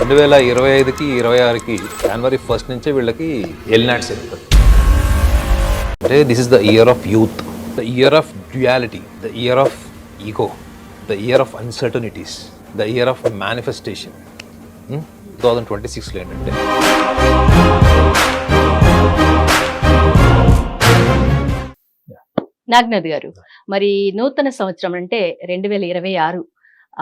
రెండు వేల ఇరవై ఐదుకి ఇరవై ఆరుకి జనవరి ఫస్ట్ నుంచే వీళ్ళకి ఎల్నాట్ జరుగుతుంది అంటే this is the year of youth the year of duality the year of ego the year of uncertainties the year of manifestation two thousand twenty సిక్స్లో ఏంటంటే. నాగ్నాథ్ గారు మరి నూతన సంవత్సరం అంటే రెండు వేల ఇరవై ఆరు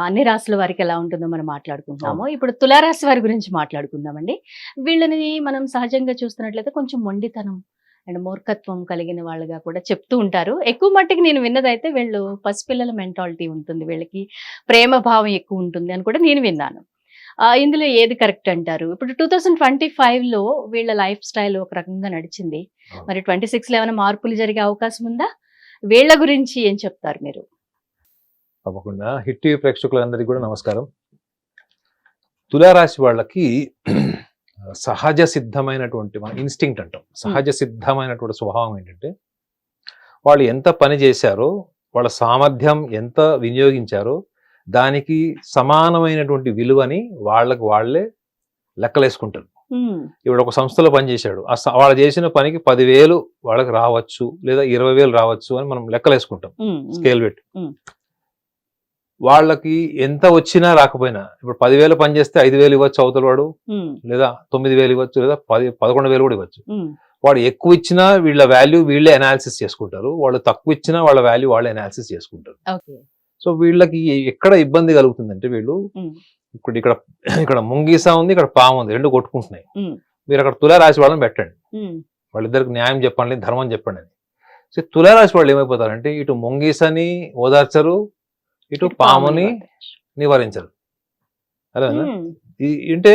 అన్ని రాశుల వారికి ఎలా ఉంటుందో మనం మాట్లాడుకుంటున్నాము ఇప్పుడు తులారాశి వారి గురించి మాట్లాడుకుందామండి. వీళ్ళని మనం సహజంగా చూస్తున్నట్లయితే కొంచెం మొండితనం అండ్ మూర్ఖత్వం కలిగిన వాళ్ళగా కూడా చెప్తూ ఉంటారు. ఎక్కువ మట్టుకు నేను విన్నదైతే వీళ్ళు పసిపిల్లల మెంటాలిటీ ఉంటుంది. వీళ్ళకి ప్రేమ భావం ఎక్కువ ఉంటుంది అని కూడా నేను విన్నాను. ఇందులో ఏది కరెక్ట్ అంటారు? ఇప్పుడు టూ థౌజండ్ ట్వంటీ లో వీళ్ళ లైఫ్ స్టైల్ ఒక రకంగా నడిచింది. మరి ట్వంటీ సిక్స్లో ఏమైనా మార్పులు జరిగే అవకాశం ఉందా? వీళ్ళ గురించి ఏం చెప్తారు మీరు? తప్పకుండా. హిట్ టీవీ ప్రేక్షకులందరికీ కూడా నమస్కారం. తులారాశి వాళ్ళకి సహజ సిద్ధమైనటువంటి మన ఇన్స్టింక్ట్ అంటాం. సహజ సిద్ధమైనటువంటి స్వభావం ఏంటంటే వాళ్ళు ఎంత పని చేశారో వాళ్ళ సామర్థ్యం ఎంత వినియోగించారో దానికి సమానమైనటువంటి విలువని వాళ్ళకి వాళ్ళే లెక్కలేసుకుంటారు. ఇప్పుడు ఒక సంస్థలో పనిచేశాడు ఆ వాళ్ళు చేసిన పనికి పదివేలు వాళ్ళకి రావచ్చు లేదా ఇరవై వేలు రావచ్చు అని మనం లెక్కలేసుకుంటాం. స్కేల్ పెట్టి. వాళ్ళకి ఎంత వచ్చినా రాకపోయినా ఇప్పుడు పదివేలు పని చేస్తే ఐదు వేలు ఇవ్వచ్చు అవతల వాడు లేదా తొమ్మిది వేలు ఇవ్వచ్చు లేదా పది పదకొండు వేలు కూడా ఇవ్వచ్చు. వాడు ఎక్కువ ఇచ్చినా వీళ్ళ వాల్యూ వీళ్ళే అనాలిసిస్ చేసుకుంటారు. వాళ్ళు తక్కువ ఇచ్చినా వాళ్ళ వాల్యూ వాళ్ళే అనాలిసిస్ చేసుకుంటారు. సో వీళ్ళకి ఎక్కడ ఇబ్బంది కలుగుతుందంటే వీళ్ళు ఇప్పుడు ఇక్కడ ఇక్కడ ముంగీసా ఉంది ఇక్కడ పాము ఉంది రెండు కొట్టుకుంటున్నాయి. మీరు అక్కడ తులారాశి వాళ్ళని పెట్టండి. వాళ్ళిద్దరికి న్యాయం చెప్పండి ధర్మం చెప్పండి అని. సో తులారాశి వాళ్ళు ఏమైపోతారంటే ఇటు ముంగీసని ఓదార్చరు ఇటు పాముని నివారించరు. అదేనా అంటే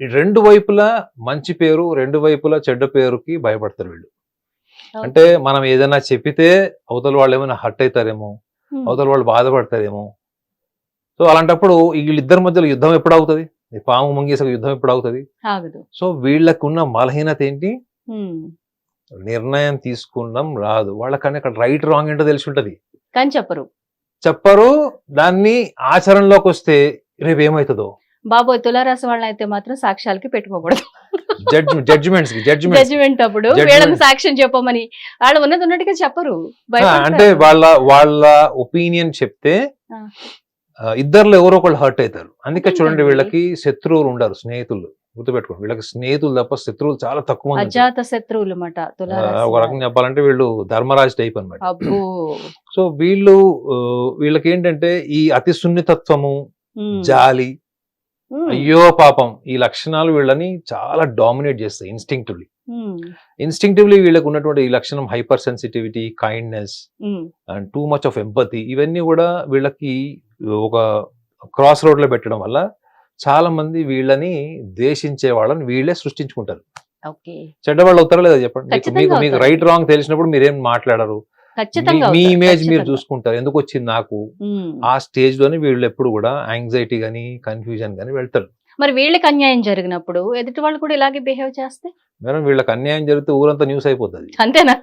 రెండు వైపులా మంచి పేరు రెండు వైపులా చెడ్డ పేరుకి భయపడతారు వీళ్ళు. అంటే మనం ఏదైనా చెప్పితే అవతల వాళ్ళు ఏమైనా హర్ట్ అవుతారేమో అవతల వాళ్ళు బాధపడతారేమో. సో అలాంటప్పుడు వీళ్ళిద్దరి మధ్యలో యుద్ధం ఎప్పుడు అవుతుంది ఈ పాము ముంగీసకు యుద్ధం ఎప్పుడు అవుతుంది సో వీళ్ళకు ఉన్న బలహీనత ఏంటి? నిర్ణయం తీసుకున్నాం రాదు. వాళ్ళకన్నా ఇక్కడ రైట్ రాంగ్ ఏంటో తెలిసి ఉంటది. కానీ చెప్పరు. చెప్పరు. దాన్ని ఆచరణలోకి వస్తే రేపు ఏమవుతుందో బాబోయ్ తులారాశి వాళ్ళని అయితే మాత్రం సాక్ష్యాలకి పెట్టుకోకూడదు. జడ్జ్ జడ్జిమెంట్స్ జడ్జిమెంట్ అప్పుడు. వీళ్ళని సాక్ష్యం చెప్పమని. వాళ్ళు ఉన్నది ఉన్నట్టుగా చెప్పరు. అంటే. వాళ్ళ వాళ్ళ ఒపీనియన్ చెప్తే ఇద్దరిలో ఎవరో ఒకళ్ళు హర్ట్ అవుతారు. అందుకే చూడండి. వీళ్ళకి శత్రువులు ఉండరు స్నేహితులు. గుర్తుపెట్టుకోండి. వీళ్ళకి స్నేహితులు తప్ప శత్రువులు చాలా తక్కువ. అజాత శత్రువులు ఒక రకంగా చెప్పాలంటే వీళ్ళు ధర్మరాజ్ టైప్ అన్నమాట. అబ్బో. సో వీళ్ళు వీళ్ళకి ఏంటంటే ఈ అతి సున్నితత్వము జాలి అయ్యో పాపం ఈ లక్షణాలు వీళ్ళని చాలా డామినేట్ చేస్తాయి ఇన్స్టింక్టివ్లీ. ఇన్స్టింక్టివ్లీ వీళ్ళకి ఉన్నటువంటి ఈ లక్షణం hyper sensitivity kindness and too much of empathy ఇవన్నీ కూడా వీళ్ళకి ఒక క్రాస్ రోడ్లో పెట్టడం వల్ల చాలా మంది వీళ్ళని ద్వేషించే వాళ్ళని వీళ్ళే సృష్టించుకుంటారు. చెడ్డవాళ్ళు అవుతారా లేదా చెప్పండి? మీకు మీకు. రైట్ రాంగ్ తెలిసినప్పుడు మీరేం మాట్లాడరు. మీ- ఇమేజ్ మీరు. చూసుకుంటారు. ఎందుకు వచ్చింది నాకు. ఆ స్టేజ్లోనే వీళ్ళు ఎప్పుడు కూడా యాంగ్జైటీ గానీ కన్ఫ్యూజన్ గానీ వెళ్తారు. మరి వీళ్ళకి అన్యాయం జరిగినప్పుడు ఎదుటి వాళ్ళు కూడా ఇలాగే బిహేవ్ చేస్తే? మేడం వీళ్ళకి అన్యాయం జరిగితే ఊరంతా న్యూస్ అయిపోతుంది. అంతేనా?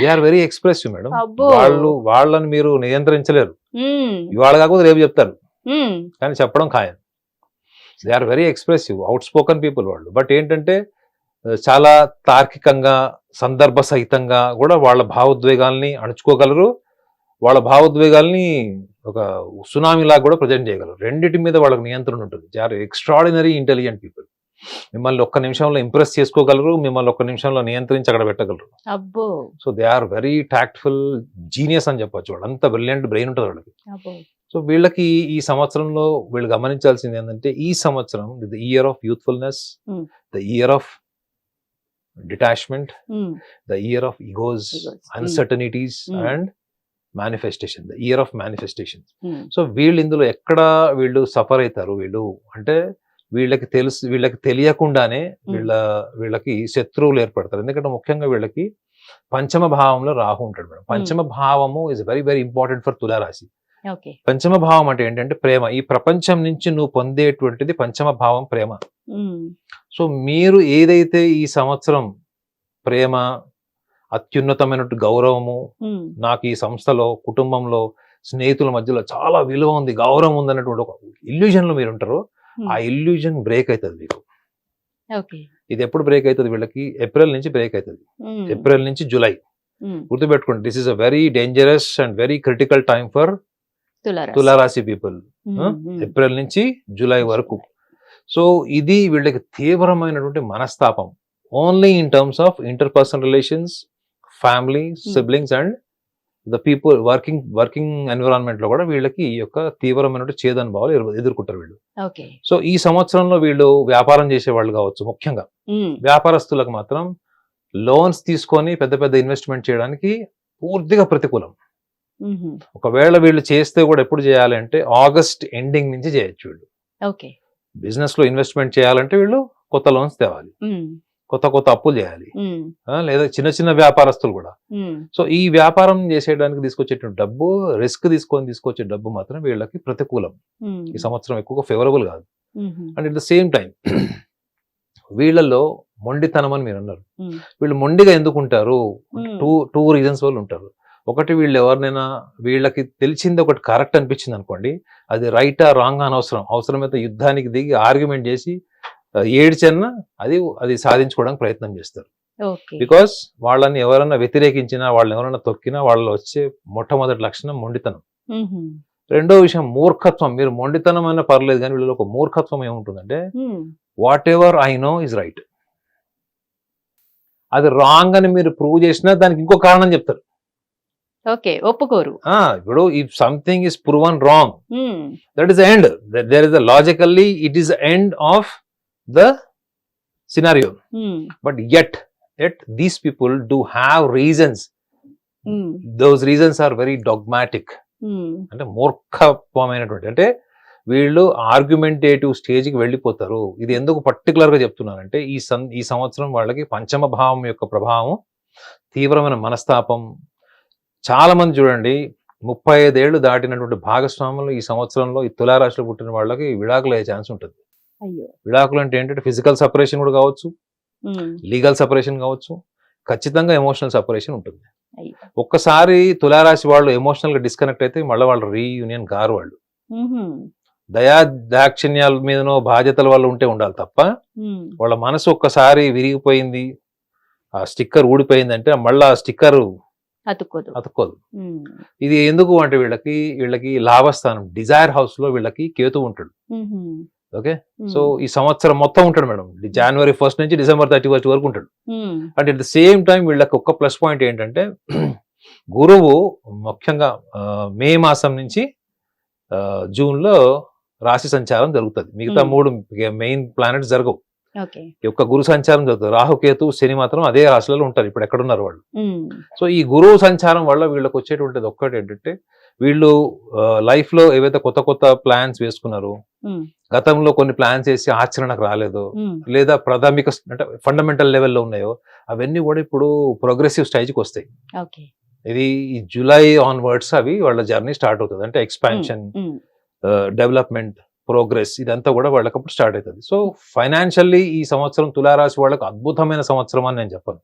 They are very expressive madam. వాళ్ళు వాళ్ళని మీరు నియంత్రించలేరు. ఇవాళ కాకపోతే రేపు చెప్తారు. కానీ చెప్పడం ఖాయం. They are very expressive outspoken people వాళ్ళు. బట్ ఏంటంటే చాలా తార్కికంగా సందర్భ సహితంగా కూడా వాళ్ళ భావోద్వేగాల్ని అణుచుకోగలరు. వాళ్ళ భావోద్వేగాల్ని ఒక సునామీ లాగా కూడా ప్రజెంట్ చేయగలరు. రెండిటి మీద వాళ్ళకి నియంత్రణ ఉంటుంది. They are extraordinary intelligent people మిమ్మల్ని ఒక్క నిమిషంలో ఇంప్రెస్ చేసుకోగలరు మిమ్మల్ని ఒక్క నిమిషంలో నియంత్రించి అక్కడ పెట్టగలరు. అబ్బో! So they are very tactful genius అని చెప్పొచ్చు వాళ్ళు. అంత బ్రిలియంట్ బ్రెయిన్ ఉంటుంది వాళ్ళకి. సో వీళ్ళకి ఈ సంవత్సరంలో వీళ్ళు గమనించాల్సింది ఏంటంటే ఈ సంవత్సరం the year of youthfulness Hmm. The year of detachment the year of egos. Hmm. Uncertainties Hmm. And manifestation the year of manifestation so వీళ్ళు ఇందులో ఎక్కడ వీళ్ళు సఫర్ అవుతారు వీళ్ళు? అంటే వీళ్ళకి తెలుసు వీళ్ళకి తెలియకుండానే వీళ్ళ వీళ్ళకి శత్రువులు ఏర్పడతారు. ఎందుకంటే ముఖ్యంగా వీళ్ళకి పంచమ భావంలో రాహు ఉంటాడు మేడం. పంచమ భావము is very very important for తులారాశి. పంచమ భావం అంటే ఏంటంటే ప్రేమ. ఈ ప్రపంచం నుంచి నువ్వు పొందేటువంటిది పంచమ భావం ప్రేమ. సో మీరు ఏదైతే ఈ సంవత్సరం ప్రేమ అత్యున్నతమైన గౌరవము నాకు ఈ సంస్థలో కుటుంబంలో స్నేహితుల మధ్యలో చాలా విలువ ఉంది గౌరవం ఉంది అన్నటువంటి ఒక illusion లో మీరు ఉంటారో ఆ ఇల్యూజన్ బ్రేక్ అవుతుంది మీకు. ఇది ఎప్పుడు బ్రేక్ అవుతుంది వీళ్ళకి? ఏప్రిల్ నుంచి బ్రేక్ అవుతుంది ఏప్రిల్ నుంచి జూలై గుర్తుపెట్టుకోండి this is a very dangerous and very critical time for తులారాశి. పీపుల్ ఏప్రిల్ నుంచి జూలై వరకు. సో ఇది వీళ్ళకి తీవ్రమైనటువంటి మనస్తాపం. Only in terms of interpersonal relations family siblings and the people working working ఎన్విరాన్మెంట్లో కూడా వీళ్ళకి ఈ యొక్క తీవ్రమైనటువంటి చేదనుభవాలు ఎదురు- ఎదుర్కొంటారు వీళ్ళు. సో ఈ సంవత్సరంలో వీళ్ళు వ్యాపారం చేసే వాళ్ళు కావచ్చు ముఖ్యంగా. వ్యాపారస్తులకు మాత్రం లోన్స్ తీసుకొని పెద్ద పెద్ద ఇన్వెస్ట్మెంట్ చేయడానికి పూర్తిగా ప్రతికూలం. ఒకవేళ వీళ్ళు చేస్తే కూడా ఎప్పుడు చేయాలి అంటే ఆగస్ట్ ఎండింగ్ నుంచి చేయొచ్చు వీళ్ళు. ఓకే. బిజినెస్లో ఇన్వెస్ట్మెంట్ చేయాలంటే వీళ్ళు కొత్త లోన్స్ తేవాలి. కొత్త కొత్త అప్పులు చేయాలి. లేదా చిన్న చిన్న వ్యాపారస్తులు కూడా. సో ఈ వ్యాపారం చేసేయడానికి తీసుకొచ్చేటువంటి డబ్బు రిస్క్ తీసుకొని తీసుకొచ్చే డబ్బు మాత్రం వీళ్ళకి ప్రతికూలం. ఈ సంవత్సరం ఎక్కువగా ఫేవరబుల్ కాదు. And at the same time వీళ్ళలో మొండితనం అని మీరు అన్నారు. వీళ్ళు మొండిగా ఎందుకు ఉంటారు టూ టూ రీజన్స్ వల్ల ఉంటారు. ఒకటి వీళ్ళు ఎవరినైనా వీళ్ళకి తెలిసింది ఒకటి కరెక్ట్ అనిపించింది అనుకోండి అది రైటా రాంగ్ అనవసరం అవసరమైతే యుద్ధానికి దిగి ఆర్గ్యుమెంట్ చేసి ఏడ్చన్నా అది అది సాధించుకోవడానికి ప్రయత్నం చేస్తారు. బికాస్ వాళ్ళని ఎవరైనా వ్యతిరేకించినా వాళ్ళని ఎవరైనా తొక్కినా వాళ్ళలో వచ్చే మొట్టమొదటి లక్షణం మొండితనం. రెండో విషయం మూర్ఖత్వం. మీరు మొండితనం అయినా పర్లేదు కానీ వీళ్ళలో ఒక మూర్ఖత్వం ఏముంటుందంటే whatever I know is right అది రాంగ్ అని మీరు ప్రూవ్ చేసినా దానికి ఇంకో కారణం చెప్తారు. ఓకే ఒప్పుకోరు. ఇప్పుడు if something is proven wrong that is end there is the logically it is end of the scenario but at at these people do have reasons those reasons are very dogmatic అంటే మూర్ఖత్వమైనటువంటి అంటే వీళ్ళు argumentative స్టేజ్కి వెళ్ళిపోతారు. ఇది ఎందుకు particular గా చెప్తున్నానంటే ఈ సం ఈ సంవత్సరం వాళ్ళకి పంచమ భావం యొక్క ప్రభావం తీవ్రమైన మనస్తాపం చాలా మంది చూడండి ముప్పై ఐదేళ్ళు దాటినటువంటి భాగస్వాములు ఈ సంవత్సరంలో ఈ తులారాశిలో పుట్టిన వాళ్ళకి విడాకులు అయ్యే ఛాన్స్ ఉంటుంది. విడాకులు అంటే ఏంటంటే ఫిజికల్ సపరేషన్ కూడా కావచ్చు లీగల్ సపరేషన్ కావచ్చు ఖచ్చితంగా ఎమోషనల్ సపరేషన్ ఉంటుంది. ఒక్కసారి తులారాశి వాళ్ళు ఎమోషనల్గా డిస్కనెక్ట్ అయితే మళ్ళీ వాళ్ళు రీయూనియన్ గారు వాళ్ళు. దయా దాక్షిణ్యాల మీదనో బాధ్యతల వల్ల ఉంటే ఉండాలి తప్ప వాళ్ళ మనసు ఒక్కసారి విరిగిపోయింది ఆ స్టిక్కర్ ఊడిపోయిందంటే మళ్ళీ ఆ స్టిక్కర్ అతుక్కోదు. అతుక్కోదు. ఇది ఎందుకు అంటే వీళ్ళకి వీళ్ళకి లాభస్థానం డిజైర్ హౌస్లో వీళ్ళకి కేతు ఉంటాడు. ఓకే? సో ఈ సంవత్సరం మొత్తం ఉంటాడు మేడం. జనవరి ఫస్ట్ నుంచి డిసెంబర్ థర్టీ ఫస్ట్ వరకు ఉంటాడు. అంటే అట్ ద సేమ్ టైం వీళ్ళకి ఒక్క ప్లస్ పాయింట్ ఏంటంటే గురువు ముఖ్యంగా మే మాసం నుంచి జూన్లో రాశి సంచారం జరుగుతుంది. మిగతా. మూడు మెయిన్ ప్లానెట్స్ జరగవు. యొక్క గురు సంచారం జరుగుతుంది రాహుకేతు శని మాత్రం అదే రాశిలో ఉంటారు. ఇప్పుడు ఎక్కడున్నారు వాళ్ళు. సో ఈ గురువు సంచారం వల్ల వీళ్ళకి వచ్చేటువంటిది ఒక్కటి ఏంటంటే వీళ్ళు లైఫ్లో ఏవైతే కొత్త కొత్త ప్లాన్స్ వేసుకున్నారు గతంలో కొన్ని ప్లాన్స్ వేసి ఆచరణకు రాలేదు లేదా ప్రాథమిక అంటే ఫండమెంటల్ లెవెల్లో ఉన్నాయో అవన్నీ కూడా ఇప్పుడు ప్రోగ్రెసివ్ స్టేజ్కి వస్తాయి. ఇది ఈ జూలై ఆన్వర్డ్స్ అవి వాళ్ళ జర్నీ స్టార్ట్ అవుతుంది. అంటే ఎక్స్పాన్షన్ డెవలప్మెంట్ ప్రోగ్రెస్ ఇదంతా కూడా వాళ్ళకి అప్పుడు స్టార్ట్ అవుతుంది సో ఫైనాన్షియల్లీ ఈ సంవత్సరం తులారాశి వాళ్ళకి అద్భుతమైన సంవత్సరం అని నేను చెప్పను.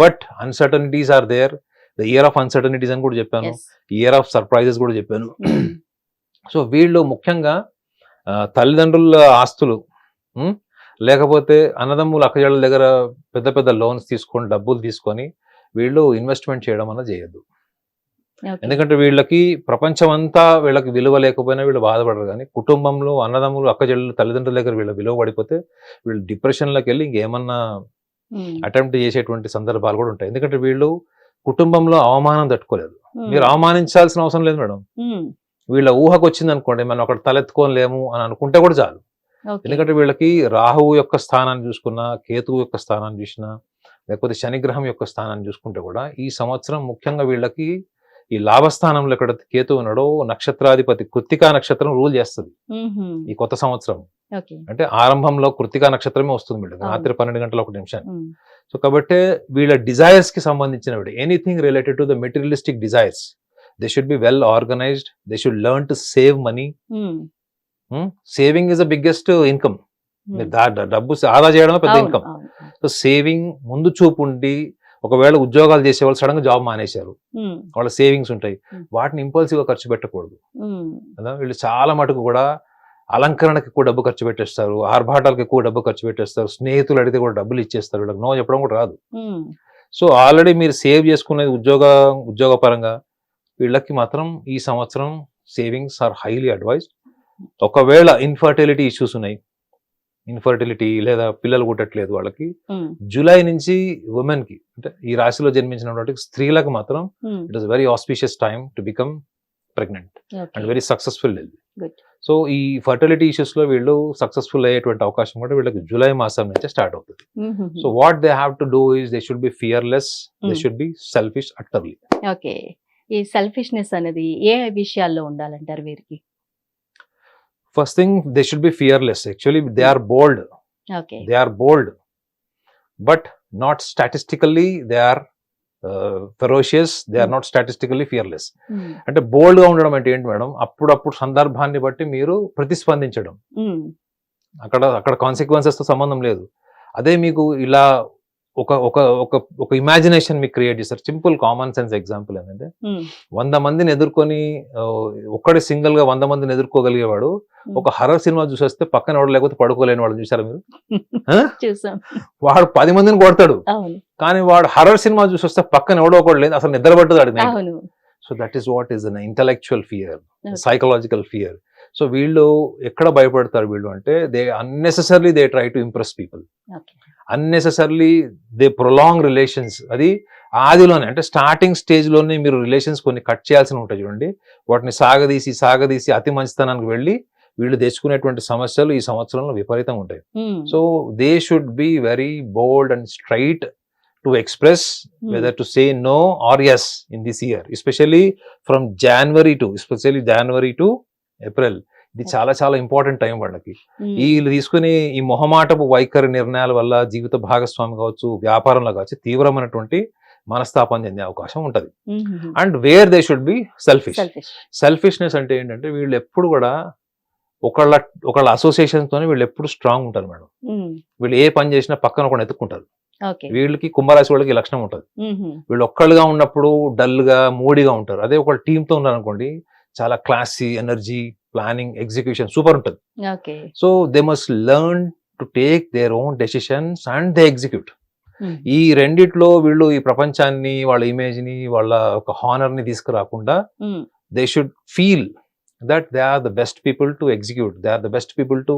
But uncertainties are there. The year of uncertainties అని కూడా చెప్పాను. ఇయర్ ఆఫ్ సర్ప్రైజెస్ కూడా చెప్పాను. ఉమ్, సో వీళ్ళు ముఖ్యంగా తల్లిదండ్రుల ఆస్తులు? లేకపోతే అన్నదమ్ముల అక్కజాళ్ళ దగ్గర పెద్ద పెద్ద లోన్స్ తీసుకొని డబ్బులు తీసుకొని వీళ్ళు ఇన్వెస్ట్మెంట్ చేయడం అన్నది చేయొద్దు. ఎందుకంటే వీళ్ళకి ప్రపంచం అంతా వీళ్ళకి విలువ లేకపోయినా వీళ్ళు బాధపడరు కానీ కుటుంబంలో అన్నదమ్ములు అక్కజల్లు తల్లిదండ్రుల దగ్గర వీళ్ళ విలువ పడిపోతే వీళ్ళు డిప్రెషన్లోకి వెళ్ళి ఇంకేమన్నా అటెంప్ట్ చేసేటువంటి సందర్భాలు కూడా ఉంటాయి. ఎందుకంటే వీళ్ళు కుటుంబంలో అవమానం తట్టుకోలేదు. మీరు అవమానించాల్సిన అవసరం లేదు మేడం. వీళ్ళ ఊహకు వచ్చింది అనుకోండి మనం అక్కడ తలెత్తుకోలేము అని అనుకుంటే కూడా చాలు. ఎందుకంటే వీళ్ళకి రాహువు యొక్క స్థానాన్ని చూసుకున్నా కేతువు యొక్క స్థానాన్ని చూసినా లేకపోతే శనిగ్రహం యొక్క స్థానాన్ని చూసుకుంటే కూడా ఈ సంవత్సరం ముఖ్యంగా వీళ్ళకి ఈ లాభస్థానంలో ఇక్కడ కేతు ఉన్నాడో నక్షత్రాధిపతి కృత్తికా నక్షత్రం రూల్ చేస్తుంది. ఈ కొత్త సంవత్సరం అంటే ఆరంభంలో కృత్తికా నక్షత్రమే వస్తుంది అవును. రాత్రి పన్నెండు గంటల ఒక నిమిషం. సో కాబట్టి వీళ్ళ డిజైర్స్కి సంబంధించిన anything related to the materialistic desires they should be well organised they should learn to save money. Saving is the biggest income. డబ్బు ఆదా చేయడమే పెద్ద ఇన్కమ్. సో సేవింగ్ ముందు చూపు ఉండి ఒకవేళ ఉద్యోగాలు చేసేవాళ్ళు సడన్గా జాబ్ మానేశారు. వాళ్ళ సేవింగ్స్ ఉంటాయి. వాటిని ఇంపల్సివ్గా ఖర్చు పెట్టకూడదు. వీళ్ళు చాలా మటుకు కూడా అలంకరణకి ఎక్కువ డబ్బు ఖర్చు పెట్టేస్తారు. ఆర్భాటాలకు ఎక్కువ డబ్బు ఖర్చు పెట్టేస్తారు. స్నేహితులు అడిగితే కూడా డబ్బులు ఇచ్చేస్తారు. వీళ్ళకి నో చెప్పడం కూడా రాదు. సో ఆల్రెడీ మీరు సేవ్ చేసుకునేది ఉద్యోగ ఉద్యోగ పరంగా వీళ్ళకి మాత్రం ఈ సంవత్సరం సేవింగ్స్ ఆర్ హైలీ అడ్వైజ్డ్ ఒకవేళ ఇన్ఫర్టిలిటీ ఇష్యూస్ ఉన్నాయి ఇన్ఫర్టిలిటీ లేదా పిల్లలు పుట్టట్లేదు వాళ్ళకి. జూలై నుంచి ఉమెన్కి అంటే ఈ రాశిలో జన్మించినటువంటి స్త్రీలకు మాత్రం. It is very auspicious time to become pregnant. And very successful. So ఈ ఫర్టిలిటీ ఇష్యూస్లో వీళ్ళు సక్సెస్ఫుల్ అయ్యేటువంటి అవకాశం కూడా వీళ్ళకి జూలై మాసం నుంచే స్టార్ట్ అవుతుంది. So what they have to do is they should be fearless they. Should be selfish utterly okay ఈ సెల్ఫిష్నెస్ అనేది ఏ విషయాల్లో ఉండాలంటారు వీరికి first thing they should be fearless actually they are bold they are bold but not statistically they are ferocious they are Hmm. Not statistically fearless. అంటే బోల్డ్గా ఉండడం అంటే ఏంటి మేడం? అప్పుడప్పుడు సందర్భాన్ని బట్టి మీరు ప్రతిస్పందించడం. మ్మ్. అక్కడ అక్కడ కాన్సిక్వెన్సెస్తో సంబంధం లేదు. అదే మీకు ఇలా ఒక ఒక ఒక ఒక ఇమాజినేషన్ మీకు క్రియేట్ చేస్తారు సింపుల్ కామన్ సెన్స్ ఎగ్జాంపుల్ ఏంటంటే మ్మ్. వంద మందిని ఎదుర్కొని ఒక్కడే సింగిల్గా వంద మందిని ఎదుర్కోగలిగేవాడు ఒక హర్రర్ సినిమా చూసేస్తే పక్కన ఎవడు లేకపోతే పడుకోలేని వాడు చూసారా మీరు? వాడు పది మందిని కొడతాడు. కానీ వాడు హర్రర్ సినిమా చూసొస్తే పక్కన ఎవడో ఒకడు లేదు అసలు నిద్ర పట్టదు వాడికి night. అవును. So that is what is an intellectual fear. Psychological fear so వీళ్ళు ఎక్కడ భయపడతారు వీళ్ళు అంటే they unnecessarily they try to impress people unnecessarily they prolong relations అది ఆదిలోనే అంటే స్టార్టింగ్ స్టేజ్లోనే మీరు రిలేషన్స్ కొన్ని కట్ చేయాల్సి ఉంటాయి చూడండి వాటిని సాగదీసి సాగదీసి అతి మంచితనానికి వెళ్ళి వీళ్ళు తెచ్చుకునేటువంటి సమస్యలు ఈ సంవత్సరంలో విపరీతంగా ఉంటాయి. So they should be very bold and straight to express whether to say no or yes in this year, especially from January to, especially January to April. ఇది చాలా చాలా ఇంపార్టెంట్ టైం వాళ్ళకి. వీళ్ళు తీసుకునే ఈ మొహమాటపు వైఖరి నిర్ణయాల వల్ల జీవిత భాగస్వామి కావచ్చు వ్యాపారంలో కావచ్చు తీవ్రమైనటువంటి మనస్తాపం చెందే అవకాశం ఉంటది. And where they should be selfish. Selfish. Selfishness అంటే ఏంటంటే వీళ్ళు ఎప్పుడు కూడా ఒకళ్ళ ఒకళ్ళ అసోసియేషన్ తోనే వీళ్ళు ఎప్పుడు స్ట్రాంగ్ ఉంటారు మేడం. వీళ్ళు ఏ పని చేసినా పక్కన ఒకటి ఎత్తుకుంటారు ఓకే. వీళ్ళకి కుంభరాశి వాళ్ళకి ఈ లక్షణం ఉంటుంది. వీళ్ళు ఒక్కళ్ళుగా ఉన్నప్పుడు డల్గా మూడీగా ఉంటారు. అదే ఒక టీమ్తో ఉన్నారనుకోండి చాలా classy energy planning execution super ఉంటుంది so they must learn to take their own decisions and they execute. ఈ రెండిట్లో వీళ్ళు ఈ ప్రపంచాన్ని వాళ్ళ ఇమేజ్ని వాళ్ళ ఒక హానర్ని తీసుకురాకుండా. They should feel that they are the best people to execute they are the best people to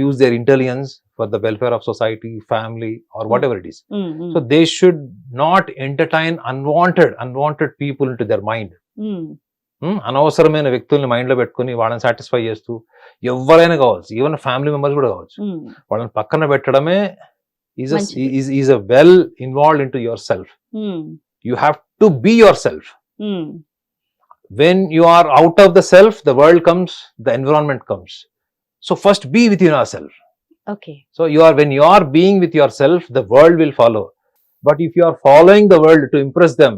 use their intelligence for the welfare of society family or whatever it is. So they should not entertain unwanted unwanted people to their mind. అనవసరమైన వ్యక్తుల్ని మైండ్లో పెట్టుకుని వాళ్ళని satisfy చేస్తూ ఎవరైనా కావచ్చు even family members కూడా కావచ్చు. వాళ్ళని పక్కన పెట్టడమే is a well involve into yourself. You have to be yourself hmm. when you are out of the self the world comes the environment comes so first be within yourself okay so you are when you are being with yourself the world will follow but if you are following the world to impress them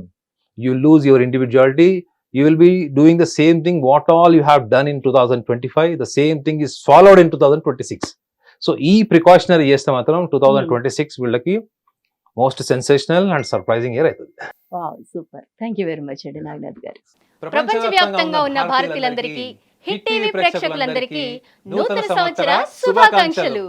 you lose your individuality you will be doing the same thing what all you have done in 2025 the same thing is followed in 2026 so ఈ precautionary చేస్తే మాత్రం two thousand twenty six వీళ్ళకి most sensational and surprising year అవుతుంది. Super thank you very much అండి నాగనాథ్ గారు. ప్రపంచవ్యాప్తంగా ఉన్న భారతీయులందరికీ hit TV ప్రేక్షకులందరికీ నూతన సంవత్సర శుభాకాంక్షలు.